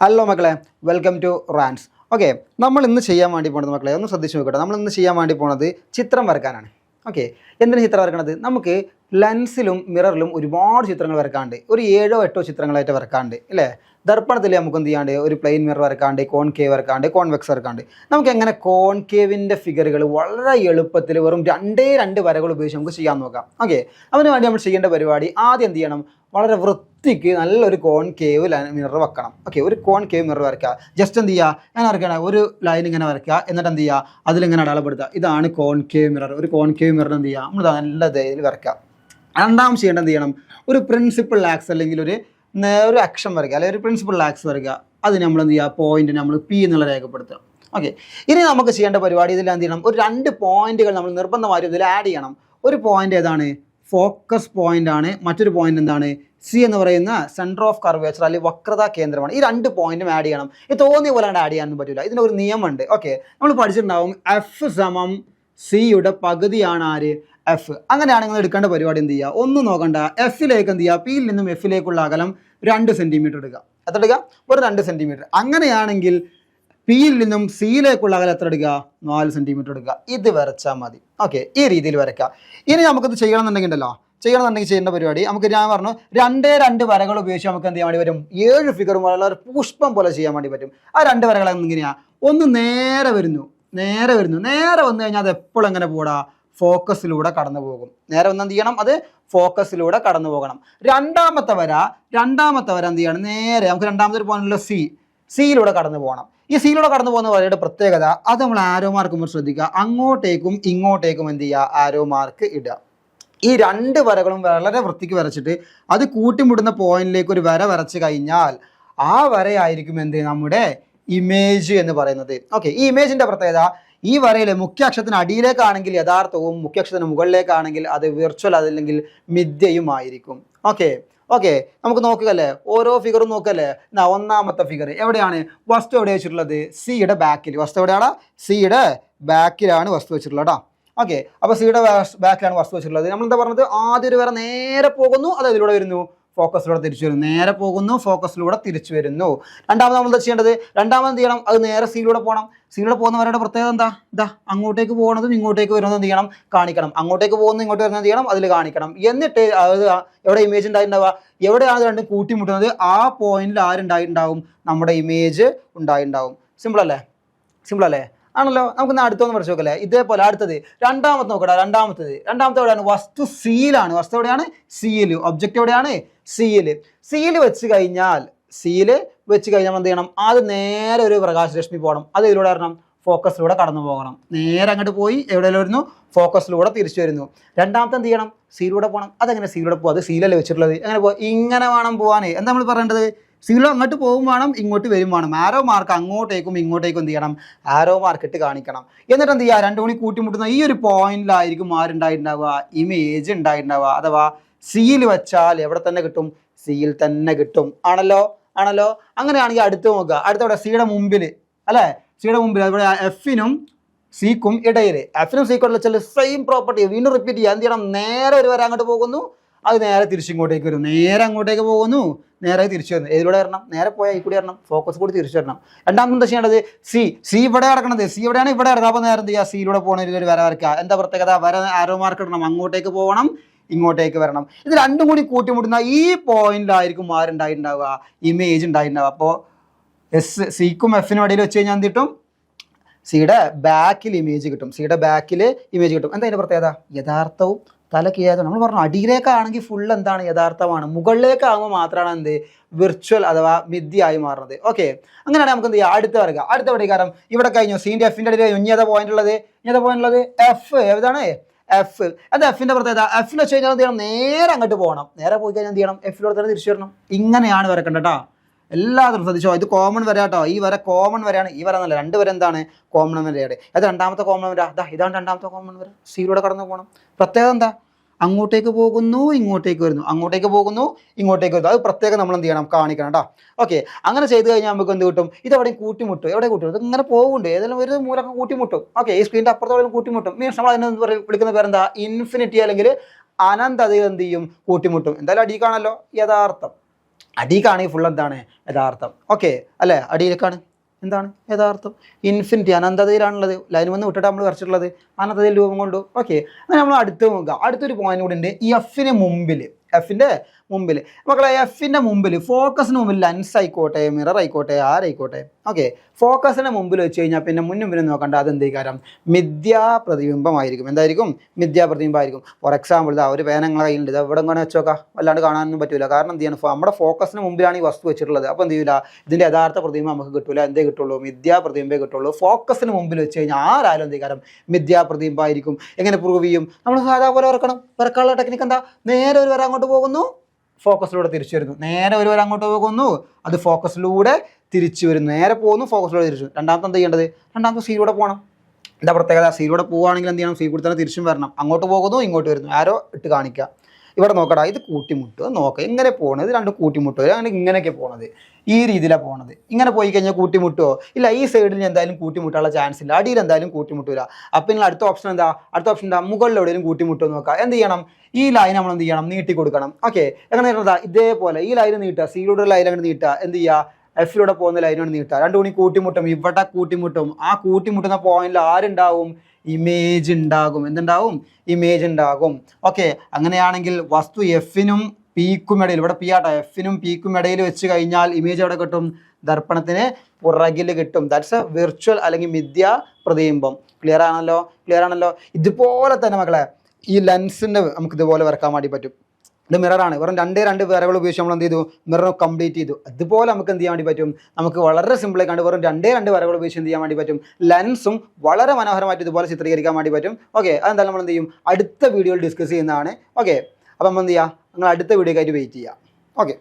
Hello മക്കളെ welcome to റാൻസ് okay നമ്മൾ ഇന്ന് ചെയ്യാൻ വേണ്ടി പോണത് മക്കളെ ഒന്ന് ശ്രദ്ധിച്ചു നോക്കട്ടെ. നമ്മൾ ഇന്ന് ചെയ്യാൻ വേണ്ടി പോണത് ചിത്രം വരക്കാനാണ്. ഓക്കെ എന്തിനാണ് ചിത്രം വരക്കണത്? നമുക്ക് ലെൻസിലും മിററിലും ഒരുപാട് ചിത്രങ്ങൾ വരക്കാണ്ട് ഒരു ഏഴോ എട്ടോ ചിത്രങ്ങളായിട്ട് വരക്കാണ്ട് അല്ലേ? ദർപ്പണത്തിൽ നമുക്ക് എന്ത് ചെയ്യാണ്ട് ഒരു പ്ലെയിൻ മിറർ വരക്കാണ്ട് കോൺകേവ് വരക്കാണ്ട് കോൺവെക്സ് വരക്കാണ്ട് നമുക്ക് എങ്ങനെ കോൺകേവിന്റെ ഫിഗറുകൾ വളരെ എളുപ്പത്തിൽ വെറും രണ്ടേ രണ്ട് വരകൾ ഉപയോഗിച്ച് നമുക്ക് ചെയ്യാൻ നോക്കാം. ഓക്കെ അതിന് വേണ്ടി നമ്മൾ ചെയ്യേണ്ട പരിപാടി ആദ്യം എന്ത് ചെയ്യണം? വളരെ വൃത്തിക്ക് നല്ലൊരു കോൺ കേവ് മിറർ വെക്കണം. ഓക്കെ ഒരു കോൺ കേവ് മിറർ വരയ്ക്കുക. ജസ്റ്റ് എന്ത് ചെയ്യുക ഞാൻ വരയ്ക്കണേ. ഒരു ലൈൻ ഇങ്ങനെ വരയ്ക്കുക. എന്നിട്ട് എന്ത് ചെയ്യുക അതിലിങ്ങനെ അടയാളപ്പെടുത്തുക. ഇതാണ് കോൺ കേവ് മിറർ ഒരു കോൺ കേവ് മിറർ എന്ത് ചെയ്യുക നമ്മൾ നല്ല ഇതിൽ വരയ്ക്കുക. രണ്ടാം ചെയ്യേണ്ടത് എന്ത് ചെയ്യണം? ഒരു പ്രിൻസിപ്പിൾ ആക്സ് അല്ലെങ്കിൽ ഒരു ഒരു അക്ഷം വരയ്ക്കുക. അല്ലെങ്കിൽ ഒരു പ്രിൻസിപ്പിൾ ആക്സ് വരയ്ക്കുക. അതിന് നമ്മൾ എന്ത് ചെയ്യുക പോയിന്റ് നമ്മൾ പി എന്നുള്ള രേഖപ്പെടുത്തുക. ഓക്കെ ഇനി നമുക്ക് ചെയ്യേണ്ട പരിപാടി ഇതിൽ എന്ത് ചെയ്യണം? ഒരു രണ്ട് പോയിന്റുകൾ നമ്മൾ നിർബന്ധമായും ഇതിൽ ആഡ് ചെയ്യണം. ഒരു പോയിന്റ് ഏതാണ്? ഫോക്കസ് പോയിന്റ് ആണ്. മറ്റൊരു പോയിന്റ് എന്താണ്? സി എന്ന് പറയുന്ന സെന്റർ ഓഫ് കർവേച്ചർ അല്ലെങ്കിൽ വക്രതാ കേന്ദ്രമാണ്. ഈ രണ്ട് പോയിന്റും ആഡ് ചെയ്യണം. ഇത് തോന്നിയ പോലെ ആഡ് ചെയ്യാനൊന്നും പറ്റില്ല ഇതിനൊരു നിയമമുണ്ട്. ഓക്കെ നമ്മൾ പഠിച്ചിട്ടുണ്ടാവും എഫ് സമം സിയുടെ പകുതിയാണ് ആര്? എഫ് അങ്ങനെയാണ് നിങ്ങൾ എടുക്കേണ്ട പരിപാടി എന്ത് ചെയ്യുക? ഒന്നും നോക്കണ്ട. എഫിലേക്ക് എന്ത് ചെയ്യുക? പിയിൽ നിന്നും എഫിലേക്കുള്ള അകലം രണ്ട് സെന്റിമീറ്റർ എടുക്കുക എത്ര എടുക്കുക ഒരു രണ്ട് സെന്റിമീറ്റർ അങ്ങനെയാണെങ്കിൽ പിയിൽ നിന്നും സിയിലേക്കുള്ള അകലം എത്ര എടുക്കുക. നാല് സെന്റിമീറ്റർ എടുക്കുക. ഇത് വരച്ചാൽ മതി. ഓക്കെ ഈ രീതിയിൽ വരയ്ക്കുക. ഇനി നമുക്കിത് ചെയ്യണമെന്നുണ്ടെങ്കിൽ ഉണ്ടല്ലോ? ചെയ്യണമെന്നുണ്ടെങ്കിൽ ചെയ്യേണ്ട പരിപാടി. നമുക്ക് ഞാൻ പറഞ്ഞു രണ്ടേ രണ്ട് വരകൾ ഉപയോഗിച്ച് നമുക്ക് എന്ത് ചെയ്യാൻ വേണ്ടി വരും ഏഴ് ഫിഗറും വളരെ പുഷ്പം പോലെ ചെയ്യാൻ വേണ്ടി പറ്റും. ആ രണ്ട് വരകൾ എങ്ങനെയാണ് ഒന്ന് നേരെ വരുന്നു. നേരെ വരുന്നു. നേരെ വന്നു കഴിഞ്ഞാൽ അത് എപ്പോഴും എങ്ങനെ പോടാ ഫോക്കസിലൂടെ കടന്നു പോകും. നേരെ വന്ന് എന്ത് ചെയ്യണം? അത് ഫോക്കസിലൂടെ കടന്നു പോകണം. രണ്ടാമത്തെ വര രണ്ടാമത്തെ വര എന്ത് ചെയ്യണം? നേരെ നമുക്ക് രണ്ടാമത്തെ ഒരു സി. സിയിലൂടെ കടന്നു പോകണം. ഈ സീനിലൂടെ കടന്നു പോകുന്ന വരയുടെ പ്രത്യേകത അത് നമ്മൾ ആരോ മാർക്ക് ശ്രദ്ധിക്കുക. അങ്ങോട്ടേക്കും ഇങ്ങോട്ടേക്കും എന്ത് ചെയ്യുക? ആരോ മാർക്ക് ഇടുക. ഈ രണ്ട് വരകളും വളരെ വൃത്തിക്ക് വരച്ചിട്ട് അത് കൂട്ടിമുടുന്ന പോയിന്റിലേക്ക് ഒരു വര വരച്ചു കഴിഞ്ഞാൽ ആ വരയായിരിക്കും എന്ത് നമ്മുടെ ഇമേജ് എന്ന് പറയുന്നത്. ഓക്കെ ഈ ഇമേജിന്റെ പ്രത്യേകത ഈ വരയിലെ മുഖ്യാക്ഷരത്തിന് അടിയിലേക്കാണെങ്കിൽ യഥാർത്ഥവും മുഖ്യാക്ഷരത്തിന് മുകളിലേക്കാണെങ്കിൽ അത് വിർച്വൽ അതല്ലെങ്കിൽ മിഥ്യയുമായിരിക്കും ഓക്കെ ഓക്കെ നമുക്ക് നോക്കുകയല്ലേ? ഓരോ ഫിഗറും നോക്കല്ലേ എന്നാ ഒന്നാമത്തെ ഫിഗർ എവിടെയാണ്? വസ്തു എവിടെ വെച്ചിട്ടുള്ളത്? സിയുടെ ബാക്കിൽ വസ്തു എവിടെയാണ്? സിയുടെ ബാക്കിലാണ് വസ്തു വെച്ചിട്ടുള്ളത് കേട്ടോ ഓക്കെ അപ്പോൾ സിയുടെ ബാക്കിലാണ് വസ്തു വെച്ചിട്ടുള്ളത്. നമ്മൾ എന്താ പറഞ്ഞത്? ആദ്യം ഒരു വര നേരെ പോകുന്നു അത് അതിലൂടെ വരുന്നു? ഫോക്കസിലൂടെ തിരിച്ചു വരുന്നു. നേരെ പോകുന്നു ഫോക്കസിലൂടെ തിരിച്ചു വരുന്നു. രണ്ടാമത് നമ്മൾ ചെയ്യേണ്ടത്? രണ്ടാമത് എന്ത് ചെയ്യണം? അത് നേരെ സിയിലൂടെ പോകണം. സിയിലൂടെ പോകുന്നവരുടെ പ്രത്യേകത എന്താ? ഇതാ അങ്ങോട്ടേക്ക് പോകുന്നതും ഇങ്ങോട്ടേക്ക് വരുന്നതും എന്ത് ചെയ്യണം? കാണിക്കണം. അങ്ങോട്ടേക്ക് പോകുന്നത് ഇങ്ങോട്ട് വരുന്നത് ചെയ്യണം? അതിൽ കാണിക്കണം. എന്നിട്ട് അത് എവിടെ ഇമേജ് ഉണ്ടായിട്ടുണ്ടാവുക? എവിടെയാണ് അത് രണ്ടും കൂട്ടിമുട്ടുന്നത്? ആ പോയിന്റിൽ ആരുണ്ടായിട്ടുണ്ടാവും നമ്മുടെ ഇമേജ് ഉണ്ടായിട്ടുണ്ടാവും. സിമ്പിൾ അല്ലേ? സിമ്പിൾ അല്ലേ? ആണല്ലോ? നമുക്ക് അടുത്തൊന്ന് പഠിച്ചു നോക്കല്ലേ? ഇതേപോലെ അടുത്തത്. രണ്ടാമത്തെ നോക്കട്ടെ രണ്ടാമത്തത്. രണ്ടാമത്തെ എവിടെയാണ്? വസ്തു സീലാണ് വസ്തു എവിടെയാണ്? സീൽ ഒബ്ജക്റ്റ് എവിടെയാണ്? സീൽ സിയിൽ വെച്ച് കഴിഞ്ഞാൽ സിയിൽ വെച്ച് കഴിഞ്ഞാൽ എന്ത് ചെയ്യണം അത് നേരെ ഒരു പ്രകാശരശ്മി പോകണം. അത് ഇതിലൂടെ വരണം? ഫോക്കസിലൂടെ കടന്നു പോകണം. നേരെ അങ്ങോട്ട് പോയി എവിടെ വരുന്നു? ഫോക്കസിലൂടെ തിരിച്ചു വരുന്നു. രണ്ടാമത്തെ എന്ത് ചെയ്യണം സീലൂടെ പോകണം. അതെങ്ങനെ സീലൂടെ പോകും അത് സീലല്ലേ വെച്ചിട്ടുള്ളത്. അങ്ങനെ പോകും ഇങ്ങനെ വേണം പോകാനേ എന്താ നമ്മൾ പറയേണ്ടത്? സീലോ അങ്ങോട്ട് പോകും വേണം ഇങ്ങോട്ട് വരും വേണം. ആരോ മാർക്ക് അങ്ങോട്ടേക്കും ഇങ്ങോട്ടേക്കും എന്ത് ചെയ്യണം? ആരോ മാർക്ക് ഇട്ട് കാണിക്കണം. എന്നിട്ട് എന്ത് ചെയ്യുക രണ്ടു മണി കൂട്ടിമുട്ടുന്ന ഈ ഒരു പോയിന്റിലായിരിക്കും ആരുണ്ടായിട്ടുണ്ടാവുക? ഇമേജ് ഉണ്ടായിട്ടുണ്ടാവുക. അഥവാ സീൽ വെച്ചാൽ എവിടെ തന്നെ കിട്ടും? സിയിൽ തന്നെ കിട്ടും. ആണല്ലോ? ആണല്ലോ? അങ്ങനെയാണെങ്കിൽ അടുത്ത് നോക്കുക. അടുത്തവിടെ സിയുടെ മുമ്പിൽ അല്ലേ? സിയുടെ മുമ്പിൽ അതുപോലെ എഫിനും സിക്കും ഇടയിൽ. എഫിനും സിക്കും വെച്ചാൽ സെയിം പ്രോപ്പർട്ടി വീണ്ടും റിപ്പീറ്റ് ചെയ്യുക എന്ത് ചെയ്യണം? നേരെ ഒരു വരെ അങ്ങോട്ട് പോകുന്നു. അത് നേരെ തിരിച്ചിങ്ങോട്ടേക്ക് വരും. നേരെ അങ്ങോട്ടേക്ക് പോകുന്നു. നേരെ തിരിച്ചു വരുന്നു ഏതിലൂടെ വരണം? നേരെ പോയാൽ ഈ കൂടി വരണം. ഫോക്കസ് കൂടി തിരിച്ചു വരണം. രണ്ടാമത് എന്താ ചെയ്യേണ്ടത്? സി സി ഇവിടെ കിടക്കണത്. സി എവിടെയാണ് ഇവിടെ കിടക്കുന്നത് അപ്പോൾ നേരെ ചെയ്യുക? സിയിലൂടെ പോകുന്ന ഒരു വര വരയ്ക്കുക. എന്താ പ്രത്യേകത? വര ആരോ മാർക്ക് ഇടണം. അങ്ങോട്ടേക്ക് പോകണം. ഇങ്ങോട്ടേക്ക് വരണം. ഇത് രണ്ടും കൂടി കൂട്ടിമുട്ടുന്ന ഈ പോയിന്റിലായിരിക്കും ആരുണ്ടായിട്ടുണ്ടാവുക ഇമേജ് ഉണ്ടായിട്ടുണ്ടാവുക അപ്പോൾ എസ് സിക്കും എഫിനും ഇടയിൽ വെച്ച് കഴിഞ്ഞാൽ എന്ത് കിട്ടും? സിയുടെ ബാക്കിൽ ഇമേജ് കിട്ടും. സിയുടെ ബാക്കിൽ ഇമേജ് കിട്ടും. എന്താ അതിന്റെ പ്രത്യേകത? യഥാർത്ഥവും തലക്ക് നമ്മൾ പറഞ്ഞു അടിയിലേക്കാണെങ്കിൽ ഫുൾ എന്താണ്? യഥാർത്ഥമാണ്. മുകളിലേക്കാകുമ്പോൾ മാത്രമാണ് എന്ത്? വിർച്വൽ അഥവാ മിഥ്യയായി മാറുന്നത്. ഓക്കെ അങ്ങനെയാണ് നമുക്ക് എന്ത് ചെയ്യാം? അടുത്ത വരിക അടുത്ത പഠിക്കാരം ഇവിടെ കഴിഞ്ഞു. സീന്റെ എഫിന്റെ ഇടയിൽ ഇഞ്ഞത പോയിന്റ് ഉള്ളത്? ഇഞ്ഞത പോയിന്റ് ഉള്ളത്? എഫ് ഏതാണ്? എഫ് അത് എഫിന്റെ പ്രത്യേകത എഫിൽ വെച്ച് കഴിഞ്ഞാൽ എന്ത് ചെയ്യണം? നേരെ അങ്ങോട്ട് പോകണം. നേരെ പോയി കഴിഞ്ഞാൽ എന്ത് ചെയ്യണം? എഫിലൂടെ തന്നെ തിരിച്ചു വരണം. ഇങ്ങനെയാണ് വരക്കേണ്ടത് എല്ലാത്തിനും ശ്രദ്ധിച്ചോ? ഇത് കോമൺ വര കേട്ടോ ഈ വര കോമൺ വരെയാണ്. ഈ വര എന്നല്ല. രണ്ട് വര എന്താണ്? കോമൺ വരയാണ്. അത് രണ്ടാമത്തെ കോമൺ വര. അതാ ഇതാണ് രണ്ടാമത്തെ കോമൺ വര. സിയിലൂടെ കടന്നു പോകണം. പ്രത്യേകത എന്താ? അങ്ങോട്ടേക്ക് പോകുന്നു ഇങ്ങോട്ടേക്ക് വരുന്നു. അങ്ങോട്ടേക്ക് പോകുന്നു ഇങ്ങോട്ടേക്ക് വരുന്നു. അത് പ്രത്യേകം നമ്മൾ എന്ത് ചെയ്യണം കാണിക്കണം കേട്ടോ ഓക്കെ അങ്ങനെ ചെയ്ത് കഴിഞ്ഞാൽ നമുക്ക് എന്ത് കിട്ടും? ഇത് എവിടെയും കൂട്ടിമുട്ടും. എവിടെ ഇത് ഇങ്ങനെ പോകുന്നുണ്ട് ഏതെങ്കിലും ഒരു മൂലൊക്കെ കൂട്ടിമുട്ടും. ഓക്കെ ഈ സ്ക്രീനിന്റെ അപ്പുറത്തോളം കൂട്ടിമുട്ടും. മീൻസ് നമ്മൾ അതിനെ വിളിക്കുന്ന പേരെന്താ? ഇൻഫിനിറ്റി അല്ലെങ്കിൽ അനന്തതയിൽ എന്ത് ചെയ്യും? കൂട്ടിമുട്ടും. എന്തായാലും അടിക്കാണല്ലോ യഥാർത്ഥം. അടിക്കാണെങ്കിൽ ഫുൾ എന്താണ്? യഥാർത്ഥം. ഓക്കെ അല്ലേ? അടിയിലേക്കാണ്. എന്താണ്? യഥാർത്ഥം. ഇൻഫിനിറ്റി അനന്തതയിലാണുള്ളത്. ലൈൻ വന്ന് വിട്ടിട്ട് നമ്മൾ വരച്ചിട്ടുള്ളത്. അനന്തതയിൽ രൂപം കൊണ്ടു. ഓക്കെ അങ്ങനെ നമ്മൾ അടുത്ത് നോക്കുക. അടുത്തൊരു പോയിന്റ് കൂടെ ഉണ്ട് എഫിന് മുമ്പിൽ എഫിന്റെ മുമ്പിൽ മക്കളെ എഫിന്റെ മുമ്പിൽ ഫോക്കസിന് മുമ്പിൽ ലെൻസ് ആയിക്കോട്ടെ മിറർ ആയിക്കോട്ടെ ആരായിക്കോട്ടെ. ഓക്കെ ഫോക്കസിന് മുമ്പിൽ വെച്ച് കഴിഞ്ഞാൽ പിന്നെ മുന്നും പിന്നും നോക്കണ്ട അതെന്തേ കാര്യം? മിഥ്യാ പ്രതിബിംബമായിരിക്കും. എന്തായിരിക്കും? മിഥ്യാ പ്രതിബിംബമായിരിക്കും. ഫോർ എക്സാമ്പിൾ ഇതാ ഒരു പേന നിങ്ങളെ കയ്യിലുണ്ട്. ഇത് എവിടെ ഇങ്ങനെ വെച്ചോക്കാം. വല്ലാണ്ട് കാണാനൊന്നും പറ്റില്ല കാരണം എന്ത് ചെയ്യണം? നമ്മുടെ ഫോക്കസിന് മുമ്പിലാണ് ഈ വസ്തു വെച്ചിട്ടുള്ളത്. അപ്പോൾ എന്ത് ചെയ്യില്ല ഇതിന്റെ യഥാർത്ഥ പ്രതിബിംബം നമുക്ക് കിട്ടില്ല എന്തേ കിട്ടുള്ളൂ? മിഥ്യാ പ്രതിബിംബേ കിട്ടുള്ളൂ. ഫോക്കസിന് മുമ്പിൽ വെച്ച് കഴിഞ്ഞാൽ ആരായാലും എന്ത് കാര്യം മിഥ്യാ പ്രതിബിംബമായിരിക്കും. എങ്ങനെ പ്രൂവ് ചെയ്യും? നമ്മൾ സാധാ പോലെ ഇറക്കണം വരക്കാനുള്ള ടെക്നിക്ക് എന്താ? നേരെ ഒരു വര അങ്ങോട്ട് പോകുന്നു ഫോക്കസിലൂടെ തിരിച്ചു വരുന്നു. നേരെ ഒരു വര അങ്ങോട്ട് പോകുന്നു അത് ഫോക്കസിലൂടെ തിരിച്ചു വരുന്നു. നേരെ പോകുന്നു ഫോക്കസിലൂടെ തിരിച്ചു രണ്ടാമത്തെ എന്ത് ചെയ്യേണ്ടത്? രണ്ടാമത്തെ സീലൂടെ പോകണം എന്താ പ്രത്യേകത? സീലൂടെ പോവുകയാണെങ്കിൽ എന്ത് ചെയ്യണം? സീ കൂടി തന്നെ തിരിച്ചും വരണം. അങ്ങോട്ട് പോകുന്നു ഇങ്ങോട്ട് വരുന്നു. ആരോ ഇട്ട് കാണിക്കുക. ഇവിടെ നോക്കടാ ഇത് കൂട്ടിമുട്ടുക നോക്കുക ഇങ്ങനെ പോകണത് രണ്ട് കൂട്ടിമുട്ടുക. അങ്ങനെ ഇങ്ങനെയൊക്കെ പോണത്. ഈ രീതിയിലാണ് പോണത്. ഇങ്ങനെ പോയി കഴിഞ്ഞാൽ കൂട്ടിമുട്ടുമോ ഇല്ല ഈ സൈഡിൽ എന്തായാലും കൂട്ടിമുട്ടാനുള്ള ചാൻസ് ഇല്ല. അടിയിൽ എന്തായാലും കൂട്ടിമുട്ടില്ല അപ്പം നിങ്ങൾ അടുത്ത ഓപ്ഷൻ എന്താ? അടുത്ത ഓപ്ഷൻ എന്താ? മുകളിൽ എവിടെയും കൂട്ടിമുട്ടുമോ നോക്കുക എന്ത് ചെയ്യണം? ഈ ലൈൻ നമ്മൾ എന്ത് ചെയ്യണം? നീട്ടി കൊടുക്കണം. ഓക്കെ എങ്ങനെ ഇരുന്നതാ ഇതേപോലെ ഈ ലൈൻ നീട്ടുക. സീലൂടെ ലൈൻ അങ്ങനെ നീട്ടുക. എന്ത് ചെയ്യുക എഫിലൂടെ പോകുന്ന ലൈനാണ് നീട്ടുക. രണ്ടു മണി കൂട്ടിമുട്ടും. ഇവിടെ കൂട്ടിമുട്ടും. ആ കൂട്ടിമുട്ടുന്ന പോയിന്റിൽ ആരുണ്ടാവും? ഇമേജ് ഉണ്ടാകും എന്തുണ്ടാവും? ഇമേജ് ഉണ്ടാകും ഓക്കെ അങ്ങനെയാണെങ്കിൽ വസ്തു എഫിനും പീക്കും ഇടയിൽ ഇവിടെ പി ആട്ടോ എഫിനും പീക്കും ഇടയിൽ വെച്ച് കഴിഞ്ഞാൽ ഇമേജ് എവിടെ കിട്ടും? ദർപ്പണത്തിന് പുറകിൽ കിട്ടും. ദാറ്റ്സ് എ വിർച്വൽ അല്ലെങ്കിൽ മിഥ്യ പ്രതിബിംബം. ക്ലിയർ ആണല്ലോ? ക്ലിയർ ആണല്ലോ? ഇതുപോലെ തന്നെ മക്കളെ ഈ ലെൻസിന്റെ നമുക്ക് ഇതുപോലെ വരക്കാൻ വേണ്ടി പറ്റും. ഇത് മിററാണ് വെറും രണ്ടേ രണ്ട് വരകൾ ഉപയോഗിച്ച് നമ്മൾ എന്ത് ചെയ്തു? മിറർ കംപ്ലീറ്റ് ചെയ്തു. അതുപോലെ നമുക്ക് എന്ത് ചെയ്യാൻ വേണ്ടി പറ്റും? നമുക്ക് വളരെ സിമ്പിളായി കണ്ട് വെറും രണ്ടേ രണ്ട് വരകൾ ഉപയോഗിച്ച് എന്ത് ചെയ്യാൻ വേണ്ടി പറ്റും? ലെൻസും വളരെ മനോഹരമായിട്ട് ഇതുപോലെ ചിത്രീകരിക്കാൻ വേണ്ടി പറ്റും. ഓക്കെ അതെന്തായാലും നമ്മൾ എന്ത് ചെയ്യും? അടുത്ത വീഡിയോയിൽ ഡിസ്കസ് ചെയ്യുന്നതാണ്. ഓക്കെ അപ്പം നമ്മൾ എന്ത് ചെയ്യുക നിങ്ങൾ അടുത്ത വീഡിയോക്കായിട്ട് വെയിറ്റ് ചെയ്യുക ഓക്കെ